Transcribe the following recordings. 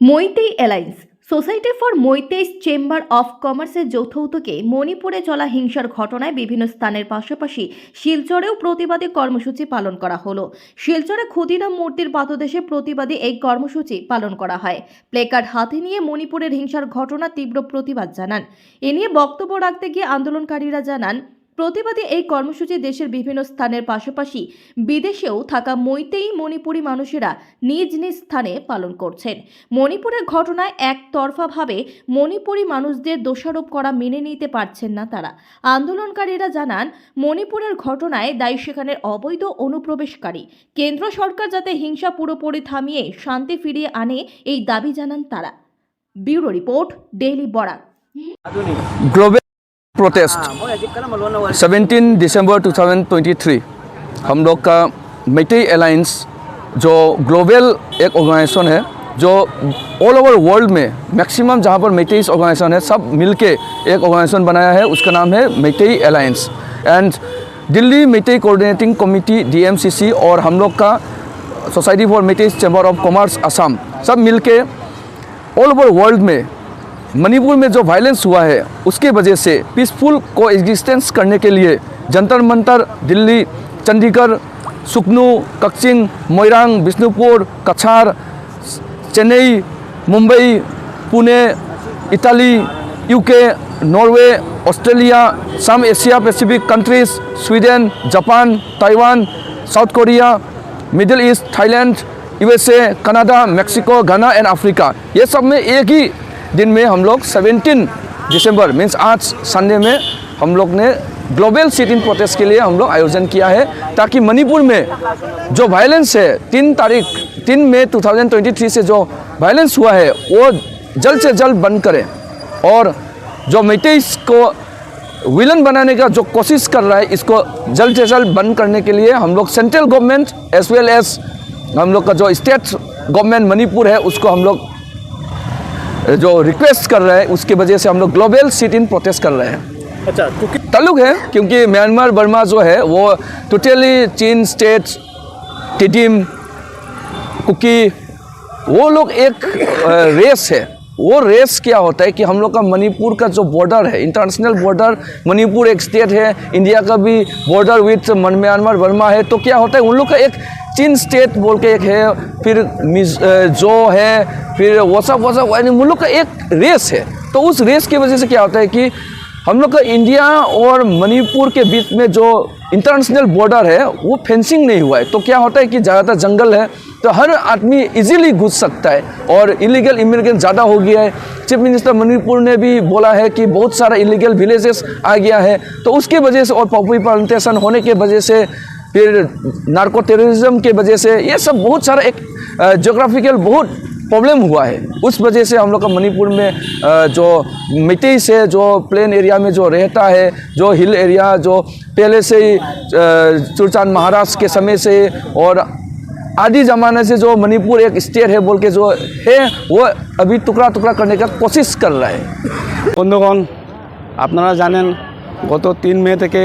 Meitei alliance society for Meiteis chamber of কমার্সের যৌথ উদ্যোগে মণিপুরে চলা হিংসার ঘটনায় বিভিন্ন স্থানের পাশাপাশি শিলচরেও প্রতিবাদী কর্মসূচি পালন করা হলো। শিলচরে ক্ষুদিরাম মূর্তির পাদদেশে প্রতিবাদী এই কর্মসূচি পালন করা হয়। প্লেকার্ড হাতে নিয়ে মণিপুরের হিংসার ঘটনা তীব্র প্রতিবাদ জানান। এ নিয়ে বক্তব্য রাখতে গিয়ে আন্দোলনকারীরা জানান প্রতিবাদী এই কর্মসূচি দেশের বিভিন্ন স্থানের পাশাপাশি বিদেশেও থাকা মইতেই মণিপুরি মানুষেরা নিজ নিজ স্থানে পালন করছেন। মণিপুরের ঘটনায় একতরফাভাবে মণিপুরি মানুষদের দোষারোপ করা মেনে নিতে পারছেন না তারা। আন্দোলনকারীরা জানান, মণিপুরের ঘটনায় দায়ী সেখানের অবৈধ অনুপ্রবেশকারী। কেন্দ্র সরকার যাতে হিংসা পুরোপুরি থামিয়ে শান্তি ফিরিয়ে আনে, এই দাবি জানান তারা। Bureau report, daily Barak. Global protest 17 दिसंबर 2023 हम लोग का मेटई अलायंस जो ग्लोबल एक ऑर्गेनाइजेशन है जो ऑल ओवर वर्ल्ड में मैक्सिमम जहाँ पर मेटेइस ऑर्गेनाइजेशन है सब मिलके एक ऑर्गेनाइजेशन बनाया है उसका नाम है Meitei alliance and Delhi Meitei coordinating committee DMCC और हम लोग का society for Meiteis chamber of commerce Assam सब मिलके ऑल ओवर वर्ल्ड में मणिपुर में जो वायलेंस हुआ है, उसके वजह से पीसफुल को एग्जिस्टेंस करने के लिए Jantar Mantar, Delhi, Chandigarh, सुकनू Kakching Moirang Bishnupur Cachar, Chennai, Mumbai, Pune Italy UK Norway Australia some Asia Pacific countries Sweden Japan Taiwan South Korea Middle East Thailand USA Canada Mexico Ghana and Africa ये सब में एक ही दिन में हम लोग 17 दिसंबर मीन्स आज संडे में हम लोग ने ग्लोबल सिट इन प्रोटेस्ट के लिए हम लोग आयोजन किया है, ताकि मणिपुर में जो वायलेंस है, तीन तारीख, तीन मई 2023 से जो वायलेंस हुआ है, वो जल्द से जल्द बंद करें। और जो मेटेइस को विलन बनाने का जो कोशिश कर रहा है, इसको जल्द से जल्द बंद करने के लिए हम लोग central government as well as हम लोग का जो स्टेट गवर्नमेंट मणिपुर है, उसको हम लोग जो रिक्वेस्ट कर रहे हैं उसके वजह से हम लोग ग्लोबल सिट इन प्रोटेस्ट कर रहे हैं। अच्छा क्योंकि तल्लुक है क्योंकि म्यांमार बर्मा जो है वो टोटली चीन स्टेट टिडिम कुकी वो लोग एक रेस है। वो रेस क्या होता है कि हम लोग का मणिपुर का जो बॉर्डर है इंटरनेशनल बॉर्डर मणिपुर एक स्टेट है इंडिया का भी बॉर्डर विथ म्यांमार वर्मा है तो क्या होता है, उन लोग का एक चीन स्टेट बोल के एक है, फिर जो है, फिर वो सब वो सब उन लोग का एक रेस है। तो उस रेस की वजह से क्या होता है कि हम लोग का इंडिया और मणिपुर के बीच में जो इंटरनेशनल बॉर्डर है, वो फेंसिंग नहीं हुआ है। तो क्या होता है कि ज़्यादातर जंगल है तो हर आदमी इजीली घुस सकता है और इलीगल इमिग्रेंट ज़्यादा हो गया है। चीफ मिनिस्टर मणिपुर ने भी बोला है कि बहुत सारा इलीगल विलेजेस आ गया है। तो उसके वजह से और पॉपुलर प्लांटेशन होने के वजह से, फिर नार्को टेररिज्म के वजह से, ये सब बहुत सारा एक जोग्राफिकल बहुत प्रॉब्लम हुआ है उस वजह से हम लोग का मणिपुर में अ, जो मिट्टी से जो प्लेन एरिया में जो रहता है जो हिल एरिया जो पहले से ही अ, चुरचान महाराज के समय से और आदि ज़माने से जो मणिपुर एक स्टेट है बोल के जो है वो अभी टुकड़ा टुकड़ा करने का कोशिश कर रहा है বন্ধুগণ আপনারা জানেন গত তিন মে থেকে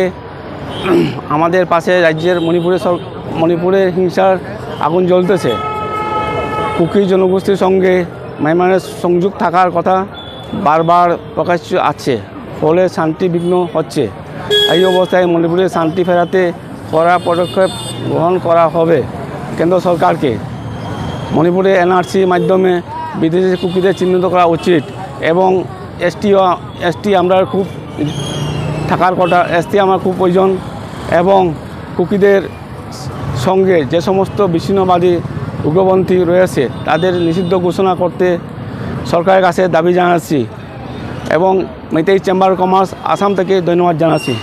আমাদের পাশে রাজ্যের মণিপুরে সব মণিপুরে হিংসার আগুন জ্বলতেছে কুকি জনগোষ্ঠীর সঙ্গে মাইমানের সংযোগ থাকার কথা বারবার প্রকাশ্য আছে। ফলে শান্তি বিঘ্ন হচ্ছে। এই অবস্থায় মণিপুরে শান্তি ফেরাতে কড়া পদক্ষেপ গ্রহণ করা হবে কেন্দ্র সরকারকে। মণিপুরে এনআরসির মাধ্যমে বিদেশি কুকিদের চিহ্নিত করা উচিত এবং এসটি এসটি আমরা খুব থাকার কথা, এসটি আমার খুব প্রয়োজন এবং কুকিদের সঙ্গে যে সমস্ত বিচ্ছিন্নবাদী উগ্রপন্থী রয়েছে, তাদের নিষিদ্ধ ঘোষণা করতে সরকারের কাছে দাবি জানাচ্ছি এবং মেতেই চেম্বার কমার্স আসাম থেকে ধন্যবাদ জানাচ্ছি।